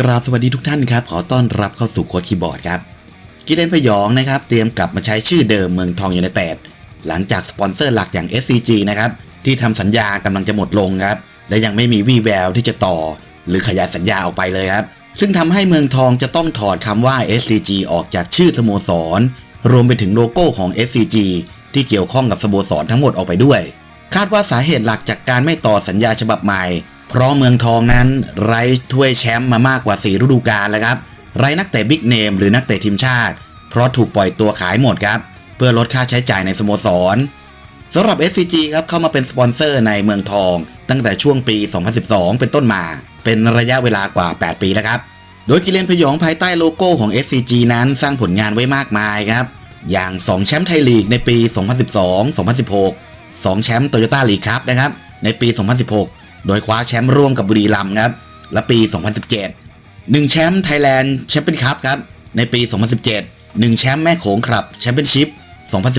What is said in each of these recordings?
กราบสวัสดีทุกท่านครับ ขอต้อนรับเข้าสู่โค้ดคีย์บอร์ดครับกิเลนพยองนะครับ เตรียมกลับมาใช้ชื่อเดิมเมืองทองยูไนเต็ดหลังจากสปอนเซอร์หลักอย่าง SCG นะครับ ที่ทำสัญญากำลังจะหมดลงครับ และยังไม่มีวี่แววที่จะต่อ หรือขยายสัญญาออกไปเลยครับ ซึ่งทำให้เมืองทองจะต้องถอดคำว่า SCG ออกจากชื่อสโมสร รวมไปถึงโลโก้ของ SCG ที่เกี่ยวข้องกับสโมสรทั้งหมดออกไปด้วย คาดว่าสาเหตุหลักจากการไม่ต่อสัญญาฉบับใหม่ เพราะเมืองทองนั้นไร้ถ้วยแชมป์มามากกว่า 4 ฤดูกาลแล้วครับ ไร้นักเตะบิ๊กเนมหรือนักเตะทีมชาติ เพราะถูกปล่อยตัวขายหมดครับ เพื่อลดค่าใช้จ่ายในสโมสรสำหรับ SCG ครับเข้ามาเป็นสปอนเซอร์ในเมืองทอง ตั้งแต่ช่วงปี 2012 เป็นต้นมา เป็นระยะเวลากว่า 8 ปีแล้วครับ โดยกิเลนพยองภายใต้โลโก้ของ SCG นั้นสร้างผลงานไว้มากมายครับ อย่าง 2 แชมป์ไทยลีกในปี 2012-2016 2 แชมป์โตโยต้าลีกครับนะครับ ในปี 2016 โดยคว้าแชมป์ร่วมกับบุรีรัมย์ครับ และปี 2017 1 แชมป์ไทยแลนด์แชมเปี้ยนคัพครับ ในปี 2017 1 แชมป์แม่โขงครับแชมเปี้ยนชิพ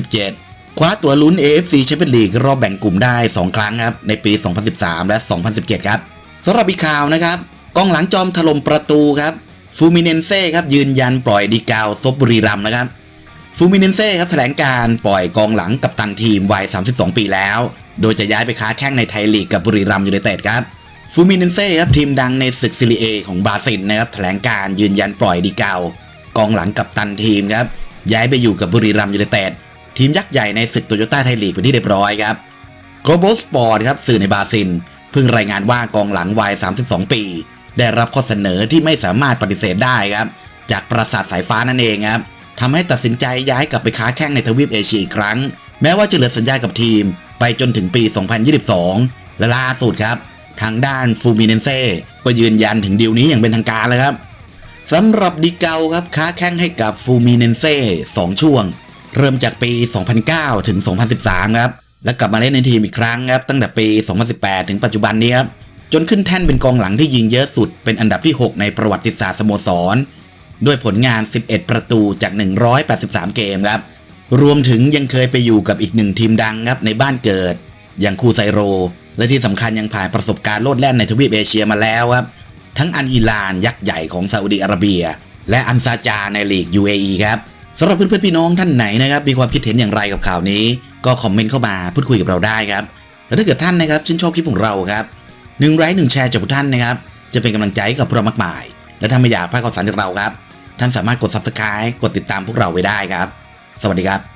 2017 คว้าตัวลุ้น AFC แชมเปี้ยนลีกรอบแบ่งกลุ่มได้ 2 ครั้งครับ ในปี 2013 และ 2017 ครับสำหรับอีกข่าวนะครับกองหลังจอมถล่มประตูครับฟูมิเนนเซ่ครับยืนยันปล่อยดีกาวซบบุรีรัมนะครับฟูมิเนนเซ่ครับแถลงการปล่อยกองหลังกับตันทีมวัย 32 ปีแล้ว โดยจะย้ายไปค้าแข่งในไทยลีกกับบุรีรัมย์ยูไนเต็ดครับฟูมิเนนเซ่ครับทีมดังในศึกซีรีเอของบราซิลนะครับแถลงการยืนยันปล่อยดีเกากองหลังกับตันทีมครับย้ายไปอยู่กับบุรีรัมย์ยูไนเต็ดทีมยักษ์ใหญ่ในศึกโตโยต้าไทยลีกเป็นที่เรียบร้อยครับ Global Sport ครับสื่อในบราซิลเพิ่งรายงานว่ากองหลังวัย 32 ปี ได้รับข้อเสนอที่ไม่สามารถปฏิเสธได้ครับจากปราสาทสายฟ้านั่นเองครับทำให้ตัดสินใจย้ายกลับไปค้าแข่งในทวีปเอเชียอีกครั้ง แม้ว่าจะเหลือสัญญากับทีม จนถึงปี 2022 และล่าสุดครับ ทางด้านฟูมิเนเซ่ก็ยืนยันถึงดีลนี้อย่างเป็นทางการเลยครับสำหรับดิเกาครับค้าแข่งให้กับฟูมิเนเซ่2ช่วง เริ่มจากปี 2009 ถึง 2013 ครับ และกลับมาเล่นในทีมอีกครั้งครับ ตั้งแต่ปี 2018 ถึงปัจจุบันนี้ครับ จนขึ้นแท่นเป็นกองหลังที่ยิงเยอะสุดเป็นอันดับที่ 6 ในประวัติศาสตร์สโมสร ด้วยผลงาน 11 ประตูจาก 183 เกมครับ รวมถึงยังเคยไปอยู่กับอีกหนึ่งทีมดังครับในบ้านเกิด อย่างคูไซโร และที่สำคัญยังผ่านประสบการณ์โลดแล่นในทวีปเอเชียมาแล้วครับ ทั้งอันฮิลานยักษ์ใหญ่ของซาอุดีอาระเบีย และอันซาจาในลีก UAE ครับสำหรับเพื่อนๆพี่น้องท่านไหนนะครับมีความคิดเห็นอย่างไรกับข่าวนี้ ก็คอมเมนต์เข้ามาพูดคุยกับเราได้ครับและถ้าเกิดท่านนะครับชื่นชอบคลิปของเราครับหนึ่งไลค์หนึ่งแชร์จากทุกท่านนะครับจะเป็นกำลังใจกับพวกเรามากมาย และถ้าไม่อยากพลาดข่าวสารจากเราครับ ท่านสามารถกด subscribe กดติดตามพวกเราไว้ได้ครับ สวัสดีครับ